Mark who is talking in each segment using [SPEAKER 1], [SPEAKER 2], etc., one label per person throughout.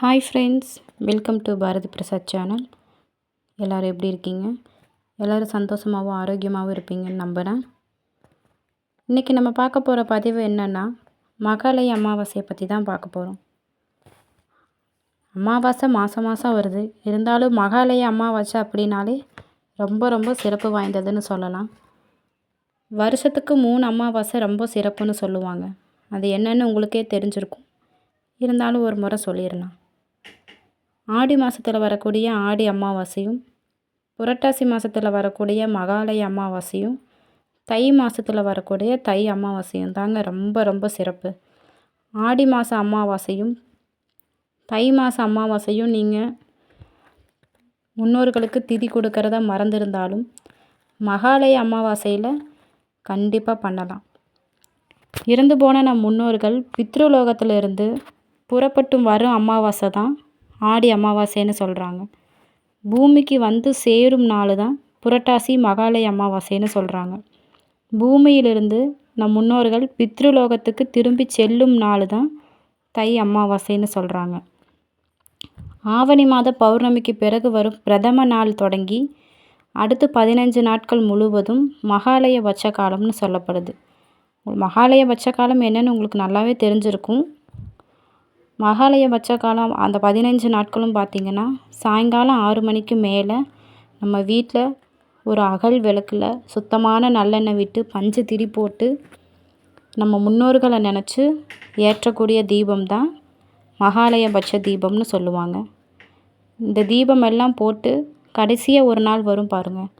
[SPEAKER 1] Hi friends welcome to Bharathi Prasad channel எல்லோரும் எப்படி இருக்கீங்க? எல்லோரும் சந்தோஷமாகவும் ஆரோக்கியமாகவும் இருப்பீங்கன்னு நம்புகிறேன் இன்றைக்கி நம்ம பார்க்க போகிற பதிவு என்னென்னா மகாலய அமாவாசையை பற்றி தான் பார்க்க போகிறோம் அமாவாசை மாதம் மாதம் வருது. இருந்தாலும் மகாலய அமாவாசை அப்படின்னாலே ரொம்ப ரொம்ப சிறப்பு வாய்ந்ததுன்னு சொல்லலாம். வருஷத்துக்கு மூணு அமாவாசை ரொம்ப சிறப்புன்னு சொல்லுவாங்க. அது என்னென்னு உங்களுக்கே தெரிஞ்சிருக்கும். இருந்தாலும் ஒரு முறை சொல்லிடலாம். ஆடி மாதத்தில் வரக்கூடிய ஆடி அமாவாசையும் புரட்டாசி மாதத்தில் வரக்கூடிய மகாலய அமாவாசையும் தை மாதத்தில் வரக்கூடிய தை அமாவாசையும் தாங்க ரொம்ப ரொம்ப சிறப்பு. ஆடி மாத அமாவாசையும் தை மாத அமாவாசையும் நீங்கள் முன்னோர்களுக்கு திதி கொடுக்கறத மறந்திருந்தாலும் மகாலய அமாவாசையில் கண்டிப்பாக பண்ணலாம். இறந்து போன நம் முன்னோர்கள் பித்ருலோகத்திலிருந்து புறப்பட்டு வரும் அமாவாசை தான். ஆடி அமாவாசைன்னு சொல்கிறாங்க பூமிக்கு வந்து சேரும் நாள் தான் புரட்டாசி மகாலய அமாவாசைன்னு சொல்கிறாங்க பூமியிலிருந்து நம் முன்னோர்கள் பித்ருலோகத்துக்கு திரும்பி செல்லும் நாள் தான் தை அமாவாசைன்னு சொல்கிறாங்க ஆவணி மாத பௌர்ணமிக்கு பிறகு வரும் பிரதம நாள் தொடங்கி அடுத்து பதினஞ்சு நாட்கள் முழுவதும் மகாலய பட்ச காலம்னு சொல்லப்படுது. மகாலய பட்ச காலம் என்னன்னு உங்களுக்கு நல்லாவே தெரிஞ்சிருக்கும். மகாலய பட்ச காலம் அந்த பதினஞ்சு நாட்களும் பார்த்திங்கன்னா சாயங்காலம் ஆறு மணிக்கு மேலே நம்ம வீட்டில் ஒரு அகல் விளக்கில் சுத்தமான நல்லெண்ணெய் விட்டு பஞ்சு திரி போட்டு நம்ம முன்னோர்களை நினச்சி ஏற்றக்கூடிய தீபம் தான் மகாலய பட்ச தீபம்னு சொல்லுவாங்க. இந்த தீபம் எல்லாம் போட்டு கடைசியாக ஒரு நாள் வரும் பாருங்கள்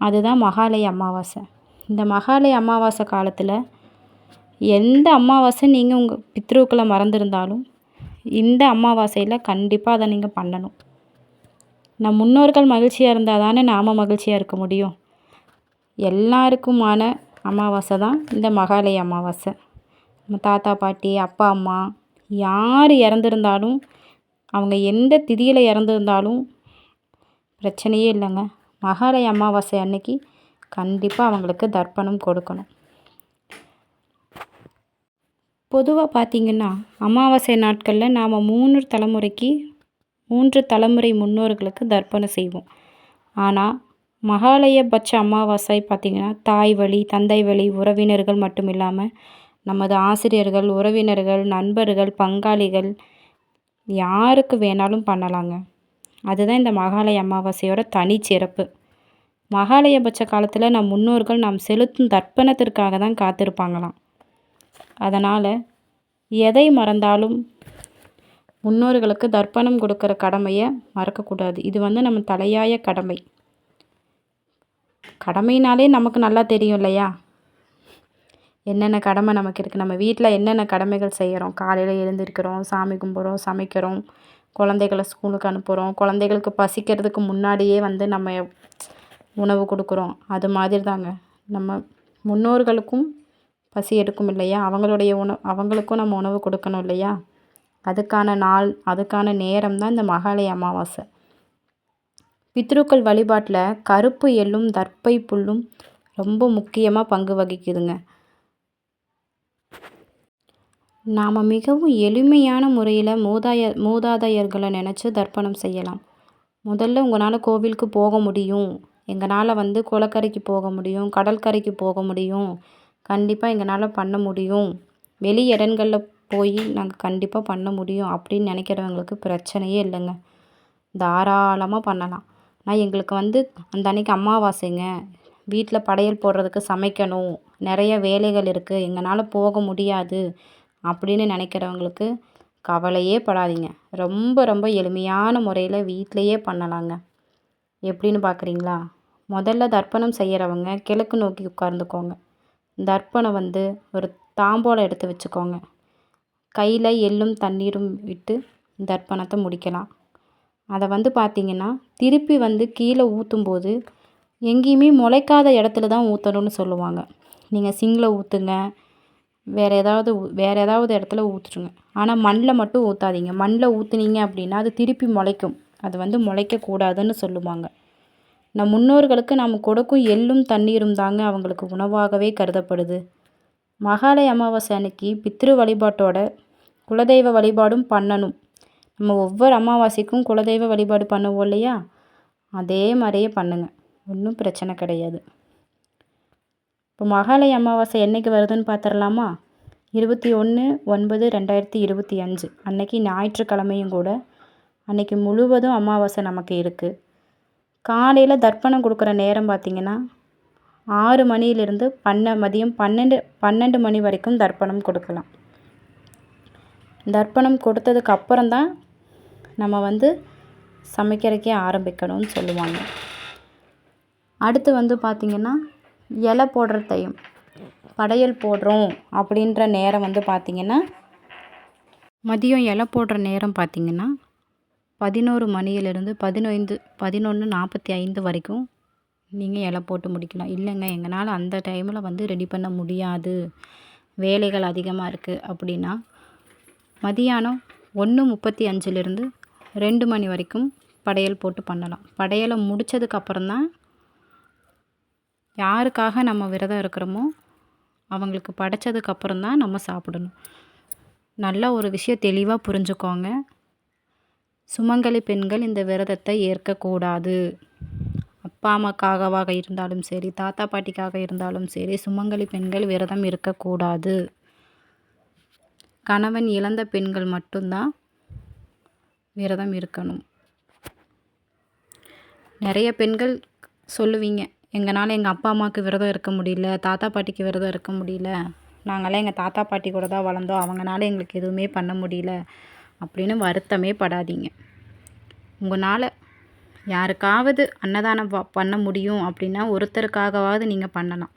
[SPEAKER 1] அதுதான் மகாலய அமாவாசை. இந்த மகாலய அமாவாசை காலத்தில் எந்த அமாவாசை நீங்கள் உங்கள் பித்ருக்களை மறந்துருந்தாலும் இந்த அமாவாசையில் கண்டிப்பாக அதை நீங்கள் பண்ணணும். நம் முன்னோர்கள் மகிழ்ச்சியாக இருந்தால் தானே நாம் மகிழ்ச்சியாக இருக்க முடியும். எல்லாருக்குமான அமாவாசை தான் இந்த மகாலய அமாவாசை. நம்ம தாத்தா பாட்டி அப்பா அம்மா யார் இறந்துருந்தாலும் அவங்க எந்த திதியில் இறந்துருந்தாலும் பிரச்சனையே இல்லைங்க. மகாலய அமாவாசை அன்னைக்கு கண்டிப்பாக அவங்களுக்கு தர்ப்பணம் கொடுக்கணும். பொதுவாக பார்த்திங்கன்னா அமாவாசை நாட்களில் நாம் மூணு தலைமுறைக்கு மூன்று தலைமுறை முன்னோர்களுக்கு தர்ப்பணம் செய்வோம். ஆனால் மகாலயபட்ச அமாவாசை பார்த்திங்கன்னா தாய் வழி தந்தை வழி உறவினர்கள் மட்டும் இல்லாமல் நமது ஆசிரியர்கள் உறவினர்கள் நண்பர்கள் பங்காளிகள் யாருக்கு வேணாலும் பண்ணலாங்க. அதுதான் இந்த மகாலய அமாவாசையோட தனிச்சிறப்பு மகாலயபட்ச காலத்தில் நம் முன்னோர்கள் நாம் செலுத்தும் தர்ப்பணத்திற்காக தான் காத்திருப்பாங்களாம். அதனால் எதை மறந்தாலும் முன்னோர்களுக்கு தர்ப்பணம் கொடுக்குற கடமையை மறக்கக்கூடாது. இது வந்து நம்ம தலையாய கடமை. கடமைனாலே நமக்கு நல்லா தெரியும் இல்லையா? என்னென்ன கடமை நமக்கு இருக்குது நம்ம வீட்டில் என்னென்ன கடமைகள் செய்கிறோம் காலையில் எழுந்திருக்கிறோம் சாமி கும்பிட்றோம் சமைக்கிறோம் குழந்தைகளை ஸ்கூலுக்கு அனுப்புகிறோம் குழந்தைகளுக்கு பசிக்கிறதுக்கு முன்னாடியே வந்து நம்ம உணவு கொடுக்குறோம். அது மாதிரி தாங்க நம்ம முன்னோர்களுக்கும் பசி எடுக்கும் இல்லையா? அவங்களுடைய உணவு அவங்களுக்கும் நம்ம உணவு கொடுக்கணும் இல்லையா? அதுக்கான நாள் அதுக்கான நேரம் தான் இந்த மகாலய அமாவாசை. பித்ருக்கள் வழிபாட்டில் கருப்பு எள்ளும் தர்ப்பை புல்லும் ரொம்ப முக்கியமாக பங்கு வகிக்குதுங்க. நாம் மிகவும் எளிமையான முறையில் மூதாய மூதாதையர்களை நினச்சி தர்ப்பணம் செய்யலாம். முதல்ல உங்களால் கோவிலுக்கு போக முடியும். எங்களால் வந்து குளக்கரைக்கு போக முடியும் கடற்கரைக்கு போக முடியும். கண்டிப்பாக எங்களால் பண்ண முடியும். வெளி இடங்களில் போய் நாங்கள் கண்டிப்பாக பண்ண முடியும் அப்படின்னு நினைக்கிறவங்களுக்கு பிரச்சனையே இல்லைங்க. தாராளமாக பண்ணலாம். நான் எங்களுக்கு வந்து அந்த அன்றைக்கி அமாவாசைங்க. வீட்டில் படையல் போடுறதுக்கு சமைக்கணும். நிறைய வேலைகள் இருக்குது எங்களால் போக முடியாது அப்படின்னு நினைக்கிறவங்களுக்கு கவலையே படாதீங்க. ரொம்ப ரொம்ப எளிமையான முறையில் வீட்டிலையே பண்ணலாங்க. எப்படின்னு பார்க்குறீங்களா முதல்ல தர்ப்பணம் செய்கிறவங்க கிழக்கு நோக்கி உட்கார்ந்துக்கோங்க. தர்ப்பணம் வந்து ஒரு தாம்பாளம் எடுத்து வச்சுக்கோங்க. கையில் எள்ளும் தண்ணீரும் விட்டு தர்ப்பணத்தை முடிக்கலாம். அதை வந்து பார்த்திங்கன்னா திருப்பி வந்து கீழே ஊற்றும்போது எங்கேயுமே முளைக்காத இடத்துல தான் ஊற்றணும்னு சொல்லுவாங்க. நீங்கள் சிங்கில் ஊற்றுங்க வேறு ஏதாவது வேறு ஏதாவது இடத்துல ஊற்றுருங்க ஆனால் மண்ணில் மட்டும் ஊற்றாதீங்க மண்ணில் ஊற்றுனீங்க அப்படின்னா அது திருப்பி முளைக்கும். அது வந்து முளைக்கக்கூடாதுன்னு சொல்லுவாங்க. நம் முன்னோர்களுக்கு நாம் கொடுக்கும் எள்ளும் தண்ணீரும் தாங்க அவங்களுக்கு உணவாகவே கருதப்படுது. மகாலய அமாவாசை அன்னைக்கு பித்ரு வழிபாட்டோட குலதெய்வ வழிபாடும் பண்ணணும். நம்ம ஒவ்வொரு அமாவாசைக்கும் குலதெய்வ வழிபாடு பண்ணுவோம் இல்லையா? அதே மாதிரியே பண்ணுங்கள் ஒன்றும் பிரச்சனை கிடையாது. இப்போ மகாலய அமாவாசை என்றைக்கு வருதுன்னு பார்த்துடலாமா இருபத்தி ஒன்று ஒன்பது ரெண்டாயிரத்தி இருபத்தி அஞ்சு. அன்னைக்கு ஞாயிற்றுக்கிழமையும் கூட அன்னைக்கு முழுவதும் அமாவாசை நமக்கு இருக்குது காலையில் தர்ப்பணம் கொடுக்குற நேரம் பார்த்திங்கன்னா ஆறு மணியிலிருந்து பன்ன மதியம் பன்னெண்டு பன்னெண்டு மணி வரைக்கும் தர்ப்பணம் கொடுக்கலாம். தர்ப்பணம் கொடுத்ததுக்கு அப்புறம்தான் நம்ம வந்து சமைக்கிறதுக்கே ஆரம்பிக்கணும்னு சொல்லுவாங்க. அடுத்து வந்து பார்த்திங்கன்னா இலை போடுற டைம் படையல் போடுறோம் அப்படின்ற நேரம் வந்து பார்த்திங்கன்னா மதியம் இலை போடுற நேரம் பார்த்திங்கன்னா பதினோரு மணியிலிருந்து பதினைந்து பதினொன்று நாற்பத்தி ஐந்து வரைக்கும் நீங்கள் இலை போட்டு முடிக்கலாம். இல்லைங்க எங்களால் அந்த டைமில் வந்து ரெடி பண்ண முடியாது. வேலைகள் அதிகமாக இருக்குது அப்படின்னா மதியானம் ஒன்று முப்பத்தி அஞ்சுலேருந்து ரெண்டு மணி வரைக்கும் படையல் போட்டு பண்ணலாம். படையலை முடித்ததுக்கப்புறம் தான் யாருக்காக நம்ம விரதம் இருக்கிறோமோ அவங்களுக்கு படைச்சதுக்கப்புறம் தான் நம்ம சாப்பிடணும். நல்ல ஒரு விஷயம் தெளிவாக புரிஞ்சுக்கோங்க. சுமங்கலி பெண்கள் இந்த விரதத்தை ஏற்கக்கூடாது. அப்பா அம்மாக்காகவாக இருந்தாலும் சரி தாத்தா பாட்டிக்காக இருந்தாலும் சரி சுமங்கலி பெண்கள் விரதம் இருக்கக்கூடாது. கணவன் இழந்த பெண்கள் மட்டும்தான் விரதம் இருக்கணும். நிறைய பெண்கள் சொல்லுவீங்க எங்களால் எங்கள் அப்பா அம்மாவுக்கு விரதம் இருக்க முடியல தாத்தா பாட்டிக்கு விரதம் இருக்க முடியல. நாங்களாம் எங்கள் தாத்தா பாட்டி கூட தான் வளர்ந்தோம். அவங்களால எங்களுக்கு எதுவுமே பண்ண முடியல. அப்படின்னு வருத்தமே படாதீங்க. உங்களால் யாருக்காவது அன்னதானம் பண்ண முடியும் அப்படின்னா ஒருத்தருக்காகவாவது நீங்கள் பண்ணலாம்.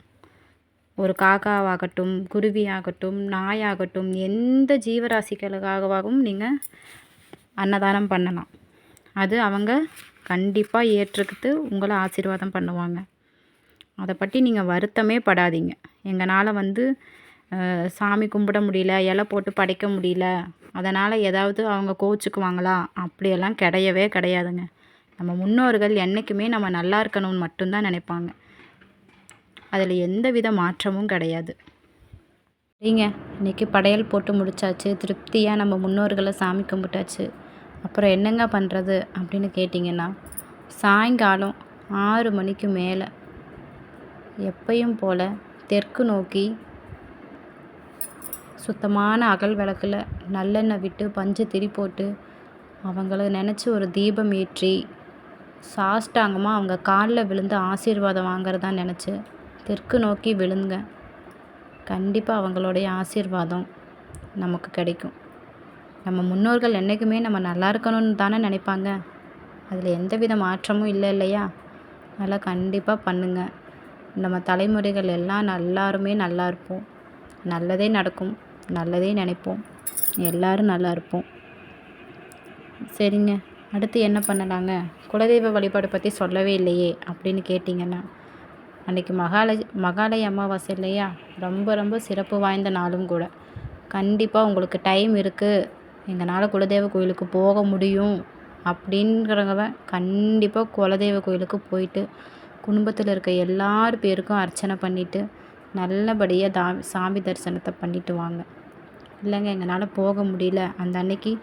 [SPEAKER 1] ஒரு காக்காவாகட்டும் குருவியாகட்டும் நாயாகட்டும் எந்த ஜீவராசிகளுக்காகவும் நீங்கள் அன்னதானம் பண்ணலாம். அது அவங்க கண்டிப்பாக ஏற்றுக்கிட்டு உங்களை ஆசீர்வாதம் பண்ணுவாங்க. அதை பற்றி நீங்கள் வருத்தமே படாதீங்க. எங்களால் வந்து சாமி கும்பிட முடியல இலை போட்டு படைக்க முடியல அதனால் ஏதாவது அவங்க கோவிச்சுக்குவாங்களா? அப்படியெல்லாம் கிடையவே கிடையாதுங்க. நம்ம முன்னோர்கள் என்றைக்குமே நம்ம நல்லா இருக்கணும்னு மட்டும்தான் நினைப்பாங்க. அதில் எந்த வித மாற்றமும் கிடையாது. சரிங்க இன்றைக்கி படையல் போட்டு முடித்தாச்சு திருப்தியாக நம்ம முன்னோர்களை சாமி கும்பிட்டாச்சு. அப்புறம் என்னங்க பண்ணுறது அப்படின்னு கேட்டிங்கன்னா சாயங்காலம் ஆறு மணிக்கு மேலே எப்பையும் போல் தெற்கு நோக்கி சுத்தமான அகல் விளக்கில் நல்லெண்ணெய் விட்டு பஞ்சு திரி போட்டு அவங்கள நினச்சி ஒரு தீபம் ஏற்றி சாஷ்டாங்கமாக அவங்க காலில் விழுந்து ஆசீர்வாதம் வாங்குறதா நினச்சி தெற்கு நோக்கி விழுங்க. கண்டிப்பாக அவங்களுடைய ஆசீர்வாதம் நமக்கு கிடைக்கும். நம்ம முன்னோர்கள் என்றைக்குமே நம்ம நல்லா இருக்கணும்னு தானே நினைப்பாங்க. அதில் எந்த வித மாற்றமும் இல்லை இல்லையா? அதெல்லாம் கண்டிப்பாக பண்ணுங்கள் நம்ம தலைமுறைகள் எல்லாம் எல்லாருமே நல்லா இருப்போம். நல்லதே நடக்கும். நல்லதே நினைப்போம். எல்லோரும் நல்லா இருப்போம். சரிங்க. அடுத்து என்ன பண்ணலாங்க? குலதெய்வ வழிபாடு பற்றி சொல்லவே இல்லையே அப்படின்னு கேட்டிங்கன்னா அன்றைக்கி மகாலய மகாலய அமாவாசை இல்லையா? ரொம்ப ரொம்ப சிறப்பு வாய்ந்த நாளும் கூட. கண்டிப்பாக உங்களுக்கு டைம் இருக்குது எங்களால் குலதெய்வ கோயிலுக்கு போக முடியும். அப்படிங்கிறவங்க கண்டிப்பாக குலதெய்வ கோயிலுக்கு போயிட்டு குடும்பத்தில் இருக்க எல்லார் பேருக்கும் அர்ச்சனை பண்ணிவிட்டு நல்லபடியாக தா சாமி தரிசனத்தை பண்ணிவிட்டு வாங்க. இல்லைங்க எங்களால் போக முடியல. அந்த அன்னைக்கு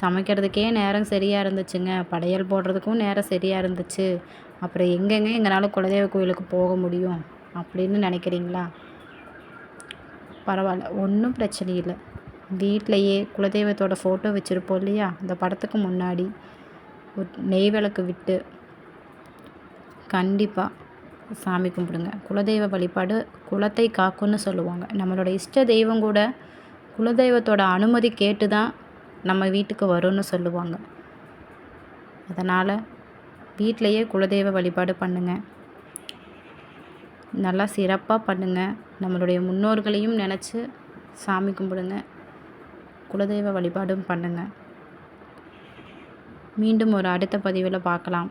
[SPEAKER 1] சமைக்கிறதுக்கே நேரம் சரியாக இருந்துச்சுங்க. படையல் போடுறதுக்கும் நேரம் சரியாக இருந்துச்சு. அப்புறம் எங்கெங்க எங்களால் குலதெய்வ கோயிலுக்கு போக முடியும் அப்படின்னு நினைக்கிறீங்களா? பரவாயில்ல ஒன்றும் பிரச்சனை இல்லை. வீட்டிலையே குலதெய்வத்தோட ஃபோட்டோ வச்சுருப்போம் இல்லையா? அந்த படத்துக்கு முன்னாடி. ஒரு நெய் விளக்கு விட்டு. கண்டிப்பாக சாமி கும்பிடுங்க. குலதெய்வ வழிபாடு குலத்தை காக்கும்னு சொல்லுவாங்க. நம்மளோட இஷ்ட தெய்வம் கூட குலதெய்வத்தோட அனுமதி கேட்டு தான் நம்ம வீட்டுக்கு வரும்னு சொல்லுவாங்க. அதனால் வீட்டிலையே குலதெய்வ வழிபாடு பண்ணுங்கள் நல்லா சிறப்பாக பண்ணுங்கள் நம்மளுடைய முன்னோர்களையும் நினச்சி சாமி கும்பிடுங்க. குலதெய்வ வழிபாடும் பண்ணுங்கள் மீண்டும் ஒரு அடுத்த பதிவில் பார்க்கலாம்.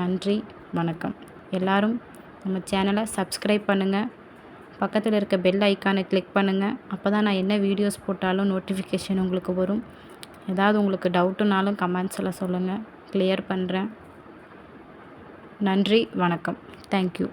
[SPEAKER 1] நன்றி வணக்கம். எல்லாரும் நம்ம சேனலை சப்ஸ்கிரைப் பண்ணுங்கள் பக்கத்தில் இருக்க பெல் ஐக்கானை கிளிக் பண்ணுங்கள் அப்போ தான் நான் என்ன வீடியோஸ் போட்டாலும் நோட்டிஃபிகேஷன் உங்களுக்கு வரும். ஏதாவது உங்களுக்கு டவுட்டுனாலும் கமெண்ட்ஸில் சொல்லுங்கள் கிளியர் பண்ணுறேன் நன்றி வணக்கம். தேங்க்யூ